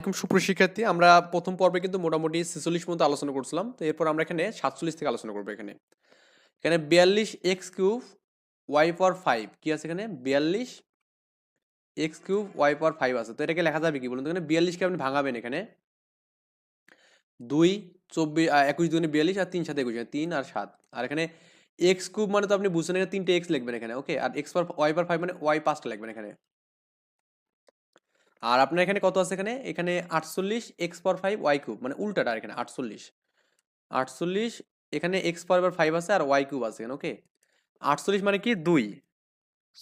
এরকম সুপ্রশিক্ষার্থী আমরা প্রথম পর্বে কিন্তু মোটামুটি ছেচল্লিশ পর্যন্ত আলোচনা করছিলাম। তো এরপর আমরা এখানে সাতচল্লিশ থেকে আলোচনা করব এখানে। এখানে বিয়াল্লিশ x cube y power five কি আছে এখানে? বিয়াল্লিশ x cube y power five আছে। তো এটাকে লেখা যাবে কি বলুন তো? এখানে বিয়াল্লিশকে আপনি ভাঙাবেন এখানে। দুই, চব্বিশ একুশ দুগুণে বিয়াল্লিশ আর তিন সাথে একুশ। তিন আর সাত। আর এখানে এক্স কিউব মানে তো আপনি বুঝছেন এখানে তিনটে এক্স লিখবেন এখানে, ওকে? আর x per y per five মানে ওয়াই পাঁচটা লিখবেন এখানে। আর আপনার এখানে কত আছে এখানে? এখানে আটচল্লিশ x power five y cube মানে উল্টাটা এখানে আটচল্লিশ। আটচল্লিশ, এখানে এক্স পাওয়ার ফাইভ আছে আর ওয়াই কিউব আছে এখানে ওকে আটচল্লিশ মানে কি? দুই।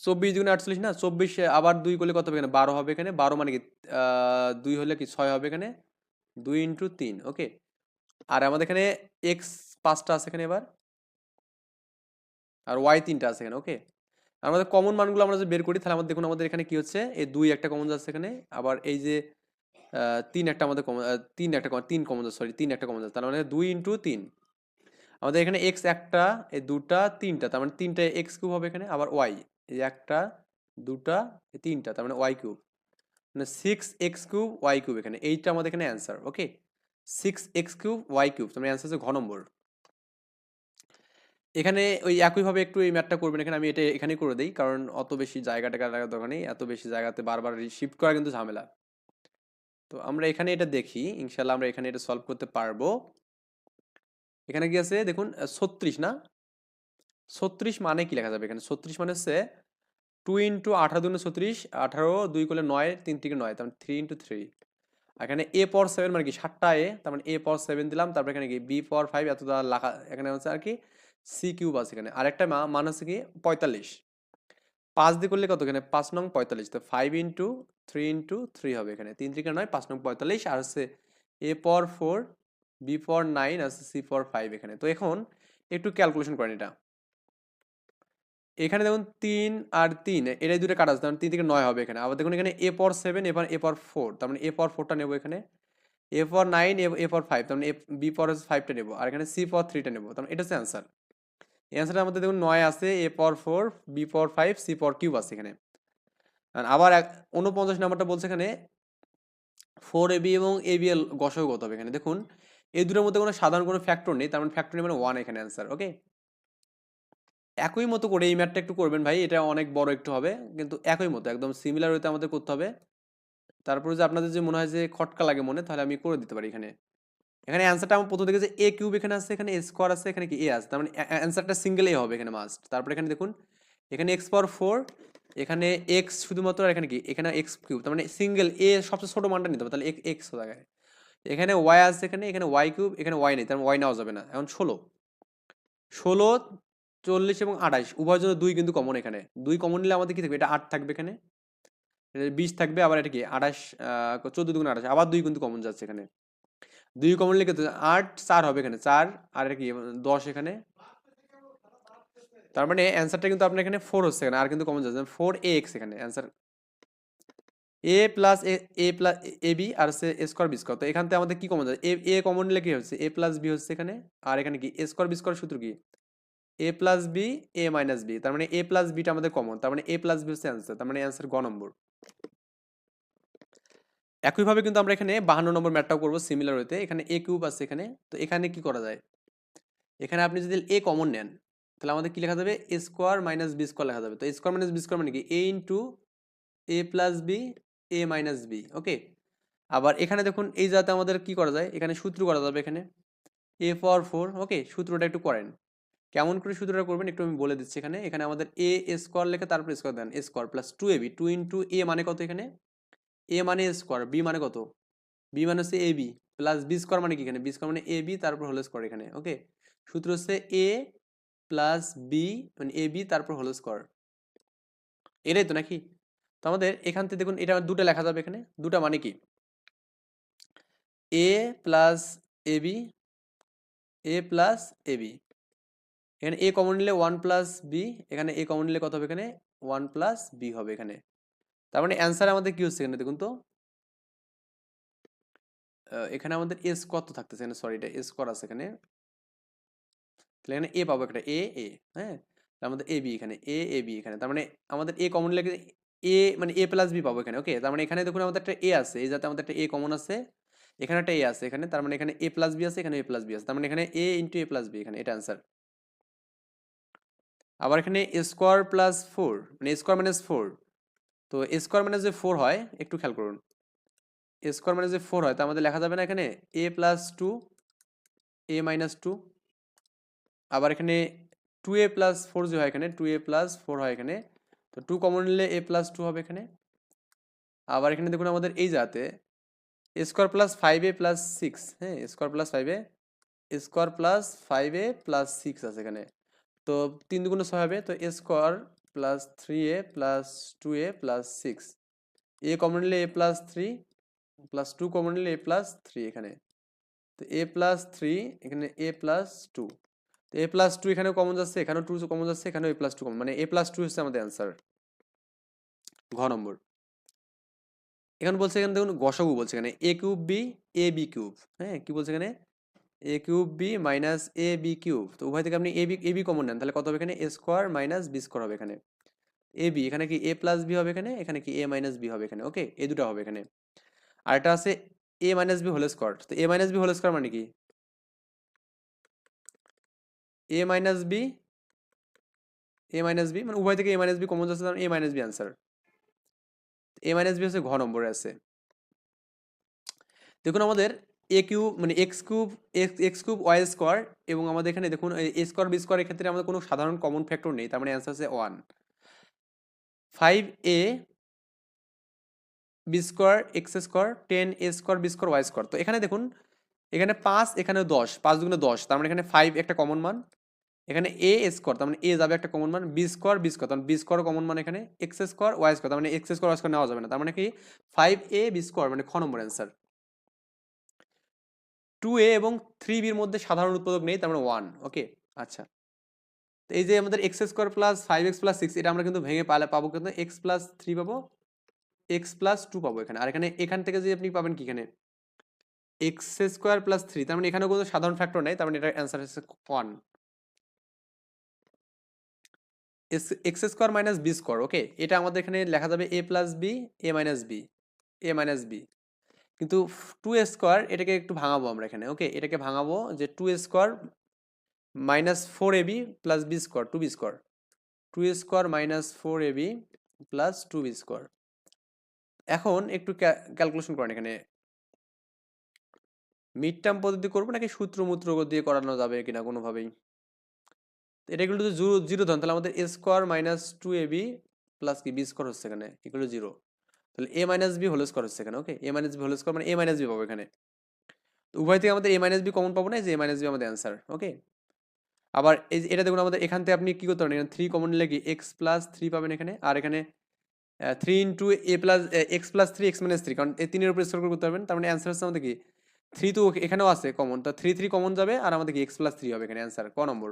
চব্বিশ দুগুণে আটচল্লিশ না? চব্বিশ আবার দুই করলে কত হবে এখানে? বারো হবে এখানে। বারো মানে কি? দুই হলে কি ছয় হবে এখানে? দুই ইন্টু তিন ওকে আর আমাদের এখানে এক্স পাঁচটা আছে এখানে এবার। আর ওয়াই তিনটা আছে এখানে ওকে আমাদের কমন মানগুলো আমরা যদি বের করি, তাহলে আমাদের দেখুন, আমাদের এখানে কি হচ্ছে? এই দুই একটা কমন যাচ্ছে এখানে, আবার এই যে তিন একটা আমাদের কমন তিন একটা তিন কমন যাচ্ছে সরি তিন একটা কমন যাচ্ছে তার মানে দুই ইন্টু তিন। আমাদের এখানে এক্স একটা, এই দুটা, তিনটা, তার মানে তিনটা এক্স কিউব হবে এখানে, আবার ওয়াই এই একটা, দুটা তিনটা, তার মানে ওয়াই কিউব মানে six x cube y cube এখানে, এইটা আমাদের এখানে answer okay six x cube y cube তার মানে অ্যান্সার হচ্ছে ঘ নম্বর। এখানে ওই একইভাবে একটু এই ম্যাথটা করবেন, এখানে আমি এটা এখানেই করে দিই। কারণ অত বেশি জায়গা টাকা লাগার দরকার নেই, এত বেশি জায়গাতে বারবার শিফট করা কিন্তু ঝামেলা। তো আমরা এখানে এটা দেখি ইনশাল্লাহ আমরা এখানে এটা সলভ করতে পারব। এখানে কি আছে? দেখুন ছত্রিশ না? ছত্রিশ মানে কি লেখা যাবে এখানে? ছত্রিশ মানে হচ্ছে টু ইন্টু আঠারো দুগুণে ছত্রিশ, আঠারো দুই করলে নয়, তিন থেকে নয়, তার মানে থ্রি ইন্টু থ্রি এখানে এ পর সেভেন মানে কি? সাতটা এ তার মানে এ পর সেভেন দিলাম, তারপরে এখানে কি? বি পর ফাইভ এত লেখা, এখানে হচ্ছে আর কি সি কিউব আছে এখানে। আরেকটা মান হচ্ছে কি পঁয়তাল্লিশ। পাঁচ দিয়ে করলে কত এখানে? পাঁচ নং পঁয়তাল্লিশ। তো five into three into three হবে এখানে। তিন থেকে নয়, পাঁচ নং পঁয়তাল্লিশ। আর হচ্ছে A per four B per nine R C per five এখানে। তো এখন একটু ক্যালকুলেশন করেন এটা। এখানে দেখুন তিন আর তিন, এটাই দুটো কাটা আছে। তার মানে তিন থেকে নয় হবে এখানে। আবার দেখুন এখানে এ পর সেভেন এবার এ পর ফোর তার মানে এ পর ফোরটা নেব এখানে। এ পর নাইন এ পর ফাইভ তার মানে বি পর ফাইভটা নেব। আর এখানে সি পর থ্রিটা নেব। তার মানে এটা হচ্ছে অ্যান্সার অ্যান্সারটা আমাদের দেখুন নয় আছে A per four B per five C per cube আছে এখানে। আবার এক উনপঞ্চাশ নাম্বারটা বলছে এখানে ফোর এ বি এবং এ বি এল গসও হবে এখানে। দেখুন, এই দুটোর মধ্যে কোনো সাধারণ কোনো ফ্যাক্টর নেই, তার মানে ফ্যাক্টর নেই মানে ওয়ান এখানে অ্যান্সার ওকে একই মতো করে এই ম্যাথটা একটু করবেন ভাই, এটা অনেক বড় একটু হবে, কিন্তু একই মতো, একদম সিমিলার হইতে আমাদের করতে হবে। তারপরে যে আপনাদের যে মনে হয় যে খটকা লাগে মনে, তাহলে আমি করে দিতে পারি এখানে। এখানে অ্যান্সারটা আমার প্রথম যে এ কিউব এখানে আছে, এখানে এ স্কোয়ার আছে, এখানে কি এ আছে? তার মানে অ্যান্সারটা সিঙ্গেল এ হবে এখানে মাস্ট তারপরে এখানে দেখুন, এখানে এক্স পাওয়ার ফোর এখানে এক্স শুধুমাত্র আর এখানে কি? এখানে এক্স কিউব তার মানে সিঙ্গেল এ সবচেয়ে ছোটো মানটা নিতে হবে, তাহলে এক্স জায়গায় এখানে ওয়াই আছে এখানে এখানে ওয়াই কিউব এখানে ওয়াই নেই, তার ওয়াই নেওয়া যাবে না। এখন ষোলো ষোলো, চল্লিশ এবং আঠাশ উভয়ের জন্য দুই কিন্তু কমন এখানে। দুই কমন নিলে আমাদের কি থাকবে? এটা আট থাকবে এখানে বিশ থাকবে, আবার এটা কি? আঠাশ চোদ্দ দুগুণ আঠাশ, আবার দুই কিন্তু কমন যাচ্ছে এখানে। দুই কমন লিখে তো আট, চার হবে এখানে। চার, আর কি, দশ এখানে? তার মানে অ্যান্সারটা কিন্তু আপনার এখানে ফোর হচ্ছে এখানে, আর কিন্তু কমন যাচ্ছে। ফোর এ এক্স এখানে answer A plus A plus A B আর হচ্ছে এ স্কোয়ার বি তো এখান থেকে আমাদের কি কমন যাচ্ছে? এ এ কমন নিলে কি হচ্ছে? এ প্লাস বি হচ্ছে এখানে, আর এখানে কি? এ স্কোয়ার বি স্কোয়ার সূত্র কি? A plus B A minus B তার মানে এ প্লাস বিটা আমাদের কমন তার মানে এ প্লাস বি হচ্ছে অ্যান্সার তার মানে অ্যান্সার গ নম্বর। একইভাবে কিন্তু আমরা এখানে বাহান্ন নম্বর ম্যাটটাও করব সিমিলার হইতে। এখানে এ কিউব আছে এখানে। তো এখানে কি করা যায়? এখানে আপনি যদি এ কমন নেন, তাহলে আমাদের কি লেখা যাবে? A square minus B square লেখা যাবে। তো স্কোয়ার মাইনাস বি স্কোয়ার মানে কি? A into A plus B A minus B okay আবার এখানে দেখুন, এই যাতে আমাদের কি করা যায়? এখানে সূত্র করা যাবে এখানে। এ ফর ফোর ওকে সূত্রটা একটু করেন। কেমন করে সূত্রটা করবেন একটু আমি বলে দিচ্ছি এখানে। এখানে আমাদের এ স্কোয়ার লেখে তারপর square then. A square plus two A B two into A মানে কত এখানে? এ মানে স্কোয়ার বি মানে কত? বি মানে হচ্ছে A B plus B square মানে কি এখানে? বি স্কোয়ার মানে এ বি তারপর হোল স্কোয়ার এখানে ওকে সূত্র হচ্ছে এ প্লাস বি মানে এ বি তারপর হোল স্কোয়ার এটাই তো নাকি? তো আমাদের এখান থেকে দেখুন, এটা দুটো লেখা যাবে এখানে, দুটা মানে কি? A plus A B A plus A B এখানে এ কমন নিলে ওয়ান প্লাস বি এখানে এ কমন নিলে কত হবে এখানে? ওয়ান প্লাস বি হবে এখানে। তার মানে অ্যান্সার আমাদের কি হচ্ছে এখানে দেখুন তো? এখানে আমাদের এস কত থাকতেছে? এখানে সরি এটা এস করা আছে এখানে। তাহলে এখানে এ পাবো একটা এ এ হ্যাঁ? আমাদের এ বি এখানে এ এ বি এখানে। তার মানে আমাদের এ কমন লেগে এ মানে এ প্লাস বি পাবো এখানে ওকে তার মানে এখানে দেখুন আমাদের একটা এ আছে, এই যাতে আমাদের একটা এ কমন আছে, এখানে একটা এ আছে এখানে, তার মানে এখানে এ প্লাস বি আছে, এখানে এ প্লাস বি আছে। তার মানে এখানে A into A plus B এখানে, এটা অ্যান্সার আবার এখানে স্কোয়ার প্লাস ফোর মানে স্কোয়ার মাইনাস ফোর তো স্কোয়ার মাইনাস যে ফোর হয়, একটু খেয়াল করুন। এ স্কোয়ার মাইনাস যে ফোর হয় তা আমাদের লেখা যাবে না এখানে? A plus two A minus two আবার এখানে টু এ প্লাস ফোর যে হয় এখানে টু এ প্লাস ফোর হয় এখানে, তো টু কমন নিলে এ প্লাস টু হবে এখানে। আবার এখানে দেখুন আমাদের এই যাতে square plus five A plus six হ্যাঁ square plus five A square plus five A plus six আছে এখানে। তো তিন দুগুণ ছয় হবে, তো A square plus three A plus two A plus six A common নিলে A plus three plus two common নিলে এ প্লাস থ্রি এখানে। তো এ প্লাস থ্রি এখানে এ প্লাস টু তো এ প্লাস টু এখানেও কমন যাচ্ছে, এখানেও টু কমন যাচ্ছে, এখানেও এ প্লাস টু কমন মানে এ প্লাস টু হচ্ছে আমাদের অ্যান্সার ঘ নম্বর। এখানে বলছে এখানে দেখুন গসাগু বলছে এখানে। A cube B A B cube হ্যাঁ কি বলছে এখানে? A cube B minus A B cube তো উভয় থেকে আপনি A B A B common নেন। তাহলে কত হবে এখানে? A square minus B square হবে এখানে। এ বি এখানে কি এ প্লাস বি হবে এখানে? এখানে কি এ মাইনাস বি হবে এখানে। ওকে এ দুটো হবে এখানে। আর এটা আছে A minus B whole square তো A minus B whole square মানে কি? A minus B A minus B মানে উভয় থেকে এ মাইনাস বি কমন যাচ্ছে A minus B answer A minus B হচ্ছে ঘ নম্বরে আছে। দেখুন আমাদের এ কিউব মানে x cube x x cube y square এবং আমাদের এখানে দেখুন এ স্কোয়ার বি স্কোয়ারের ক্ষেত্রে আমাদের কোনো সাধারণ কমন ফ্যাক্টর নেই, তার মানে অ্যান্সার হচ্ছে one five A B square x square ten A square B square y square তো এখানে দেখুন, এখানে পাঁচ, এখানে দশ, পাঁচ দুগুণে দশ, তার মানে এখানে ফাইভ একটা কমন মান। এখানে এ স্কোয়ার তার মানে এ যাবে একটা কমন মান বি স্কোয়ার বি স্কোয়ার তার বি স্কোয়ার কমন মান এখানে এক্স স্কোয়ার ওয়াই স্কোয়ার তার মানে এক্স স্কোয়ার ওয়াই স্কোয়ার নেওয়া যাবে না, তার মানে কি? ফাইভ এ বি স্কোয়ার মানে খ নম্বর অ্যান্সার টু এ এবং থ্রি বির মধ্যে সাধারণ উৎপাদক নেই, তার মানে ওয়ান ওকে আচ্ছা। এই যে আমাদের x square plus five x plus six এটা আমরা কিন্তু ভেঙে পালে, পাবো কিন্তু এক্স প্লাস থ্রি পাবো এক্স প্লাস টু পাবো এখানে। আর এখানে, এখান থেকে যে আপনি পাবেন কি এখানে? এক্স স্কোয়ার প্লাস থ্রি তার মানে এখানেও কোনো সাধারণ ফ্যাক্টর নেই, তার মানে এটার অ্যান্সার হচ্ছে one x square minus B square okay এটা আমাদের এখানে লেখা যাবে A plus B A minus B A minus B কিন্তু টু স্কোয়ার এটাকে একটু ভাঙাবো আমরা এখানে ওকে এটাকে ভাঙাবো যে two square minus four A B plus B square two B square two square minus four A B plus two B square এখন একটু ক্যালকুলেশন করেন এখানে। মিড টার্ম পদ্ধতি করব নাকি সূত্র মূত্র দিয়ে করানো যাবে কিনা কোনোভাবেই? এটা এগুলো যদি জিরো জিরো ধরেন, তাহলে আমাদের A square minus two A B plus কি? বি স্কোয়ার হচ্ছে এখানে এগুলো জিরো তাহলে A minus B whole square হচ্ছে এখানে okay A minus B whole square মানে এ মাইনাস বি পাবো এখানে। তো উভয় থেকে আমাদের এ মাইনাস বি কমন পাবো না যে এ মাইনাস বি আমাদের অ্যান্সার ওকে আবার এই এটা দেখুন আমাদের, এখান থেকে আপনি কী করতে পারেন, এখানে থ্রি কমন নিলে কি এক্স প্লাস থ্রি পাবেন এখানে, আর এখানে three into A plus x plus three x minus three কারণ এই তিনের উপর স্কোর করতে পারবেন, তার মানে অ্যান্সার হচ্ছে আমাদের কি থ্রি তো এখানেও আছে কমন তো থ্রি থ্রি কমন যাবে, আর আমাদের কি এক্স প্লাস থ্রি হবে এখানে অ্যান্সার ক নম্বর?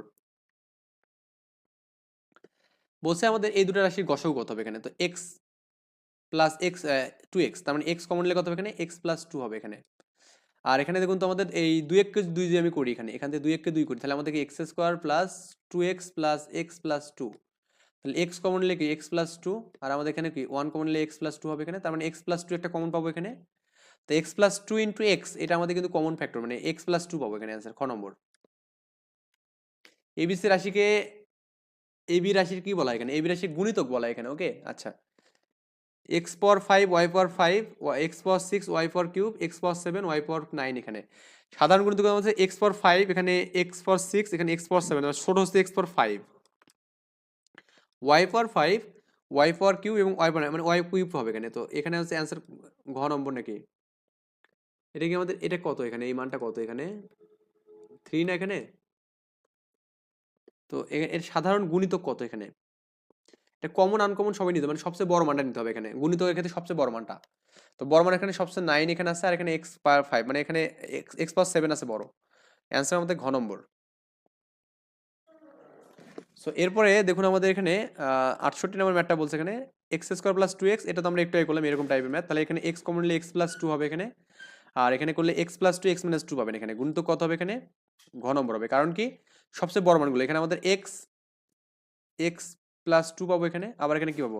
বলছে আমাদের এই দুটো রাশির গসক কত হবে এখানে, তো x plus x two x তার মানে এক্স কমন নিলে কত হবে এখানে? এক্স প্লাস টু হবে এখানে। আর এখানে দেখুন তো আমাদের এই দুই এককে দুই যে আমি করি এখানে, এখান থেকে দুই এককে দুই করি, তাহলে আমাদেরকে x square plus two x plus x plus two তাহলে এক্স কমন নিলে কি? এক্স প্লাস টু আর আমাদের এখানে কি? ওয়ান কমন নিলে এক্স প্লাস টু হবে এখানে, তার মানে এক্স প্লাস টু একটা কমন পাবো এখানে। তো x plus two into x এটা আমাদের কিন্তু কমন ফ্যাক্টর মানে এক্স প্লাস টু পাবো এখানে অ্যান্সার খ নম্বর। এবিসি রাশিকে এবি রাশির কি বলা হয় এখানে? এবি রাশির গুণিতক বলা এখানে ওকে আচ্ছা। X power five y power five x power six y power cube x power seven y power nine এখানে। সাধারণ গুণিতক হচ্ছে এক্স পাওয়ার ফাইভ এখানে এক্স পর সিক্স এখানে এক্স পাওয়ার সেভেন ছোট হচ্ছে x power five y power five y power cube এবং ওয়াই পাওয়ার মানে ওয়াই কিউব হবে এখানে। তো এখানে হচ্ছে অ্যান্সার ঘ নম্বর নাকি? এটা কি আমাদের, এটা কত এখানে? এই মানটা কত এখানে? থ্রি না এখানে? তো এর সাধারণ গুণিতক কত এখানে? এটা কমন আনকমন সবাই নিতে মানে সবচেয়ে বড় মানটা নিতে হবে এখানে। গুণিতকের ক্ষেত্রে সবচেয়ে বড় মানটা। তো বড় মান এখানে সবচেয়ে নাইন এখানে আছে আর এখানে এক্স পাওয়ার ফাইভ মানে এখানে এক্স পাওয়ার সেভেন আছে বড়। অ্যান্সার আমাদের ঘ নম্বর। সো এরপরে দেখুন আমাদের এখানে আটষট্টি নম্বর ম্যাথটা বলছে এখানে। X square plus two x এটা তো আমরা একটু করলাম, এরকম টাইপের ম্যাথ তাহলে এখানে x commonly x plus two হবে এখানে। আর এখানে করলে x plus two x minus two পাবেন এখানে। গুণিত কত হবে এখানে? ঘ নম্বর হবে। কারণ কি? সবচেয়ে বড় মানগুলো। এখানে আমাদের এক্স এক্স প্লাস টু পাবো এখানে, আবার এখানে কি পাবো?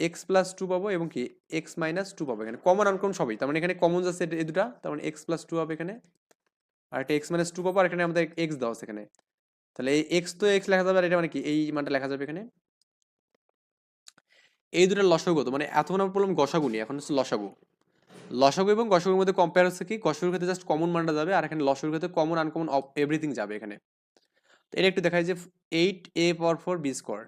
এক্স প্লাস টু পাবো এবং কি? এক্স মাইনাস টু পাবো এখানে। কমন আনকমন সবই, তার মানে এখানে কমন যাচ্ছে এই দুটা, তার মানে এক্স প্লাস টু হবে এখানে। আর একটা এক্স মাইনাস টু পাবো, আর এখানে আমাদের এক্স দেওয়া আছে এখানে। তাহলে এই এক্স তো এক্স লেখা যাবে, আর এটা মানে কি? এই মানটা লেখা যাবে এখানে। এই দুটো লসাগু, তো মানে এতক্ষণ আমরা বললাম গসাগু এখন হচ্ছে লসাগু। লসাগু এবং গসাগুর মধ্যে কম্পেয়ার হচ্ছে কি? গসাগুর ক্ষেত্রে জাস্ট কমন মানটা যাবে, আর এখানে লসাগুর ক্ষেত্রে কমন আনকমন এভরিথিং যাবে এখানে। এটা একটু দেখায় যে eight A power four B square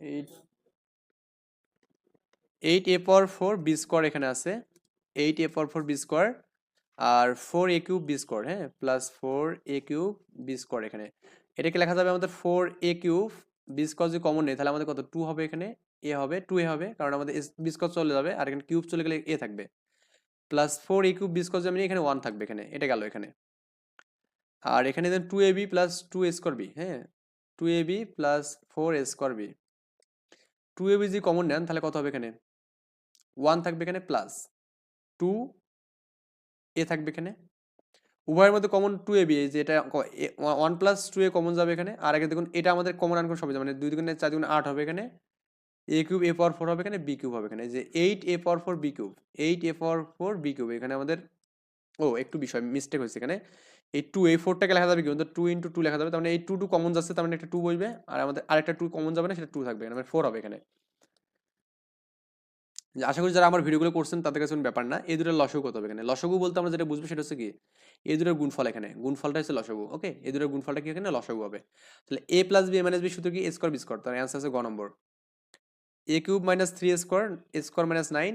eight eight A power four B square এখানে আছে। Eight A power four B square R four A cube B square হ্যাঁ plus four A cube B square এখানে। এটাকে লেখা যাবে আমাদের four A cube B square যদি common নেই, তাহলে আমাদের কত? টু হবে এখানে, এ হবে, টু এ হবে, কারণ আমাদের বি স্কোয়ার চলে যাবে আর এখানে কিউব চলে গেলে এ থাকবে। Plus four A cube B square যেমন এখানে ওয়ান থাকবে এখানে, এটা গেল এখানে। আর এখানে then two A B plus two A square B হ্যাঁ two A B plus four A square B. Two A B যদি কমন নেন, তাহলে কত হবে এখানে? ওয়ান থাকবে এখানে প্লাস টু এ থাকবে এখানে। উভয়ের মধ্যে কমন টু এ বি যে এটা one plus two A common যাবে এখানে, আর আগে দেখুন, এটা আমাদের কমন আনকমন সবই মানে দুই দুগুণে চার দুগুণে আট হবে এখানে এ কিউব এ পাওয়ার ফোর হবে এখানে বি কিউব হবে এখানে যে eight A power four B cube eight A power four B cube এখানে আমাদের, ও, একটু বিষয় মিস্টেক হয়েছে এখানে। এই টু এই ফোরটাকে লেখা যাবে কি? কিন্তু টু ইন্টু টু লেখা যাবে। তার মানে এই টু টু কমন যাচ্ছে তার মানে একটা টু বসবে আর আমাদের আরেকটা টু কমন যাবে না, সেটা টু থাকবে। মানে ফোর হবে এখানে। আশা করি যারা আমার ভিডিওগুলো করছেন, তাদের কাছে কোনো ব্যাপার না। এই দুটোর লসগু কত হবে এখানে? লসগু বলতে আমরা যেটা বুঝব, সেটা হচ্ছে কি? এই দুটোর গুণফল এখানে। গুণফলটা হচ্ছে লসগু, ওকে? এই দুটোর গুণফলটা কি এখানে? লসগু হবে। তাহলে A plus B minus B সূত্র কি? এ স্কোয়ার বি স্কোয়ার তার অ্যান্সার আছে গ নম্বর। A cube minus three square A square minus nine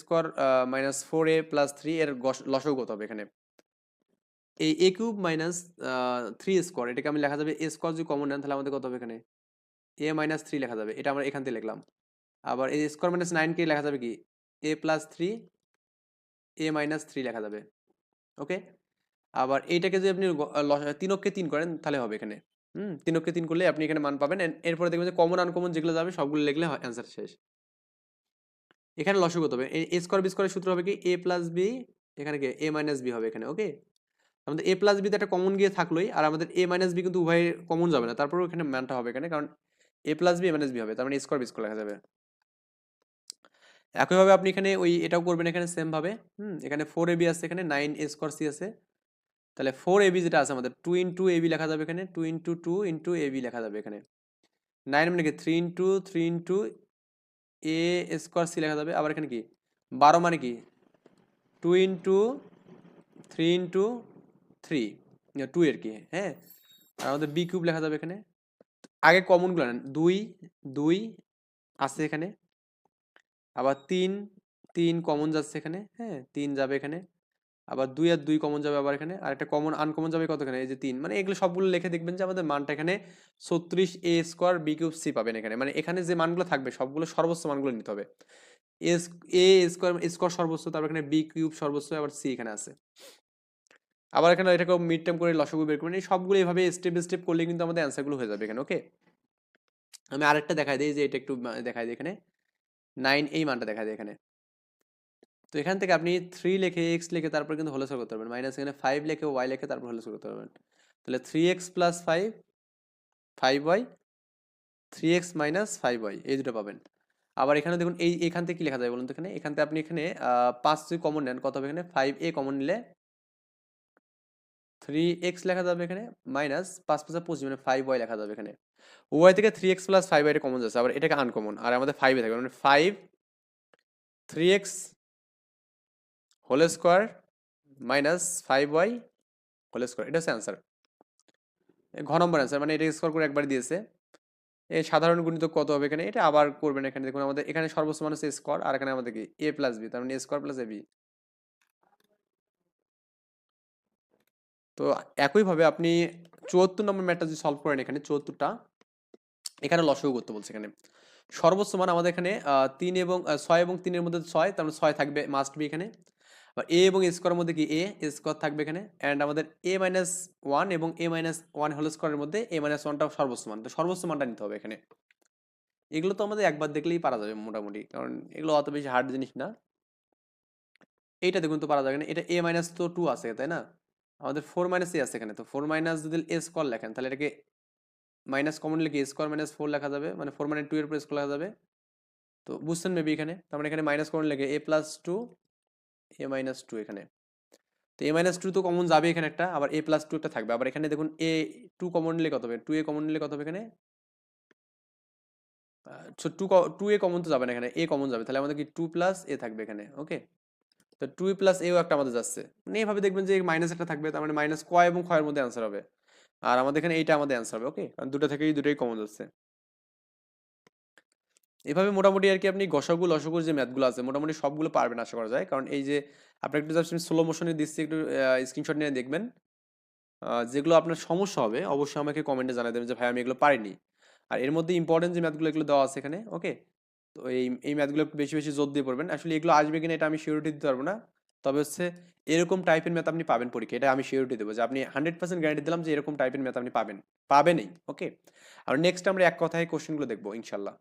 square minus four A plus three এর লসগু কত হবে এখানে? এই A cube minus three square এটাকে আমি লেখা যাবে এ স্কোয়ার যদি কমন নেন, তাহলে আমাদের কত হবে এখানে? এ মাইনাস থ্রি লেখা যাবে, এটা আমরা এখান থেকে লিখলাম। আবার এই স্কোয়ার মাইনাস নাইনকে লেখা যাবে কি? A plus three A minus three লেখা যাবে ওকে আবার এইটাকে যদি আপনি তিনককে তিন করেন, তাহলে হবে এখানে, হুম? তিনককে তিন করলে আপনি এখানে মান পাবেন এরপরে দেখবেন যে কমন আনকমন যেগুলো যাবে, সবগুলো লিখলে অ্যান্সার শেষ। এখানে লসক কত হবে, এ স্কোয়ার বি স্কোয়ারের সূত্র হবে কি? এ প্লাস বি এখানে কি? এ মাইনাস বি হবে এখানে ওকে আমাদের এ প্লাস বিতে একটা কমন গিয়ে থাকলোই, আর আমাদের এ মাইনাস বি কিন্তু উভয় কমন যাবে না। তারপরেও এখানে মানটা হবে এখানে, কারণ A plus B A minus B হবে, তার মানে স্কোয়ার বি স্কোয়ার লেখা যাবে। একইভাবে আপনি এখানে ওই এটাও করবেন এখানে সেম ভাবে, হুম, এখানে ফোর এবি আছে, এখানে নাইন এ স্কোয়ার সি আছে। তাহলে ফোর এবি যেটা আছে আমাদের টু ইন্টু এবি লেখা যাবে এখানে two into two into AB লেখা যাবে এখানে। নাইন মানে কি? Three into three into A square C লেখা যাবে। আবার এখানে কি? বারো মানে কি? Two into three into three two এর কি হ্যাঁ? আর আমাদের বি কিউব লেখা যাবে এখানে। আগে কমনগুলো নেন। দুই দুই আছে এখানে। আবার তিন তিন কমন যাচ্ছে এখানে হ্যাঁ? তিন যাবে এখানে। আবার দুই আর দুই কমন যাবে আবার এখানে। আর একটা কমন আনকমন যাবে কতখানে এই যে তিন। মানে এগুলো সবগুলো লিখে দেখবেন যে আমাদের মানটা এখানে ছত্রিশ A square B cube C পাবেন এখানে। মানে এখানে যে মানগুলো থাকবে, সবগুলো সর্বোচ্চ মানগুলো নিতে হবে। এ স্কোয়ার স্কোয়ার সর্বোচ্চ, তারপর এখানে বি কিউব সর্বোচ্চ, আবার সি এখানে আছে। আবার এখানে এটাকে মিড টাইম করে লসগু বের করবেন। এই সবগুলো এইভাবে স্টেপ স্টেপ করলে কিন্তু আমাদের অ্যান্সারগুলো হয়ে যাবে এখানে ওকে আমি আরেকটা দেখাই দিই যে এটা একটু দেখাই দিই এখানে। নাইন এই মানটা দেখা যায় এখানে। তো এখান থেকে আপনি থ্রি লিখে এক্স লিখে তারপর কিন্তু হোল করতে পারবেন। মাইনাস এখানে ফাইভ লিখে ওয়াই লিখে তারপর হোল করতে পারবেন। তাহলে three x plus five five y three x minus five y এই দুটো পাবেন। আবার এখানে দেখুন, এই এখান থেকে কি লেখা যায় বলুন তো এখানে? এখান থেকে আপনি এখানে পাঁচ যদি কমন নেন, কত হবে এখানে? ফাইভ এ কমন নিলে থ্রি এক্স লেখা যাবে এখানে মাইনাস পাঁচ পাঁচ পঁচিশ মানে ফাইভ ওয়াই লেখা যাবে এখানে। ওয়াই থেকে থ্রি এক্স প্লাস ফাইভ ওয়াইটা কমন যাচ্ছে, আবার এটাকে আনকমন আর আমাদের ফাইভে থাকবে মানে five three x whole square minus five y whole square এটা হচ্ছে অ্যান্সার ঘ নম্বর অ্যান্সার মানে এটা স্কোয়ার করে একবার দিয়েছে। এই সাধারণ গুণিত কত হবে এখানে? এটা আবার করবেন এখানে, দেখুন আমাদের, এখানে সর্বোচ্চ মানুষ স্কোয়ার আর এখানে আমাদের কি? এ প্লাস বি তার মানে স্কোয়ার প্লাস এ বি তো একইভাবে আপনি চুয়াত্তর নম্বর ম্যাটটা যদি সলভ করেন এখানে, চুয়াত্তরটা, এখানে লসও করতে বলছে এখানে। সর্বোচ্চ মান আমাদের এখানে তিন এবং ছয় এবং তিনের মধ্যে ছয়, তার মানে ছয় থাকবে মাস্ট বি এখানে। এ এবং স্কোয়ারের মধ্যে কি এ স্কোয়ার থাকবে এখানে। অ্যান্ড আমাদের এ মাইনাস ওয়ান এবং এ মাইনাস ওয়ান হোল স্কোয়ারের মধ্যে এ মাইনাস ওয়ানটা সর্বোচ্চ মান। তো সর্বোচ্চ মানটা নিতে হবে এখানে। এগুলো তো আমাদের একবার দেখলেই পারা যাবে মোটামুটি, কারণ এগুলো অত বেশি হার্ড জিনিস না। এইটা দেখুন তো পারা যাবে না। এটা এ মাইনাস তো টু আছে, তাই না? আমাদের ফোর মাইনাস এ আছে এখানে। তো ফোর মাইনাস যদি এ স্কোয়ার লেখেন, তাহলে এটাকে মাইনাস কমন লিখে স্কোয়ার মাইনাস ফোর লেখা যাবে। মানে ফোর মানে টু এর উপর স্কোয়ার লেখা যাবে। তো বুঝছেন মেবি এখানে? তার মানে এখানে মাইনাস কমন লেগে a plus two a minus two এখানে। তো এ মাইনাস টু তো কমন যাবে এখানে একটা, আবার এ প্লাস টু একটা থাকবে। আবার এখানে দেখুন এ টু কমন নিলে কত হবে? টু এ কমন নিলে কত হবে এখানে? টু টু এ কমন তো যাবে না এখানে। এ কমন যাবে। তাহলে আমাদের কি টু প্লাস এ থাকবে এখানে। ওকে তো টু প্লাস এও একটা আমাদের যাচ্ছে। মানে এইভাবে দেখবেন যে মাইনাস একটা থাকবে, তার মানে মাইনাস কয় এবং ক্ষয়ের মধ্যে অ্যান্সার হবে। আর আমাদের এখানে এইটা আমাদের অ্যান্সার হবে ওকে কারণ দুটো থেকেই, দুটোই কমন যাচ্ছে। এভাবে মোটামুটি আর কি আপনি গসাগু লসগুর যে ম্যাথগুলো আছে, মোটামুটি সবগুলো পারবেন আশা করা যায়। কারণ এই যে আপনার একটু জাস্ট স্লো মোশনে দিচ্ছি, একটু স্ক্রিনশট নিয়ে দেখবেন। যেগুলো আপনার সমস্যা হবে, অবশ্যই আমাকে কমেন্টে জানাই দেবেন যে, ভাই, আমি এগুলো পারিনি। আর এর মধ্যে ইম্পর্টেন্ট যে ম্যাথগুলো এগুলো দেওয়া আছে এখানে ওকে তো এই এই ম্যাথগুলো একটু বেশি বেশি জোর দিয়ে পড়বেন। আসলে এগুলো আসবে কিনা এটা আমি শিওরিটি দিতে পারব না। তবে হচ্ছে এরকম টাইপের ম্যাথ আপনি পাবেন পরীক্ষা, এটা আমি শিওরিটি দেবো যে আপনি হান্ড্রেড পার্সেন্ট গ্যারান্টি দিলাম যে এরকম টাইপের ম্যাথ আপনি পাবেন। পাবেনই ওকে আর নেক্সট আমরা এক কথায় কোশ্চেনগুলো দেখব, ইনশাল্লাহ।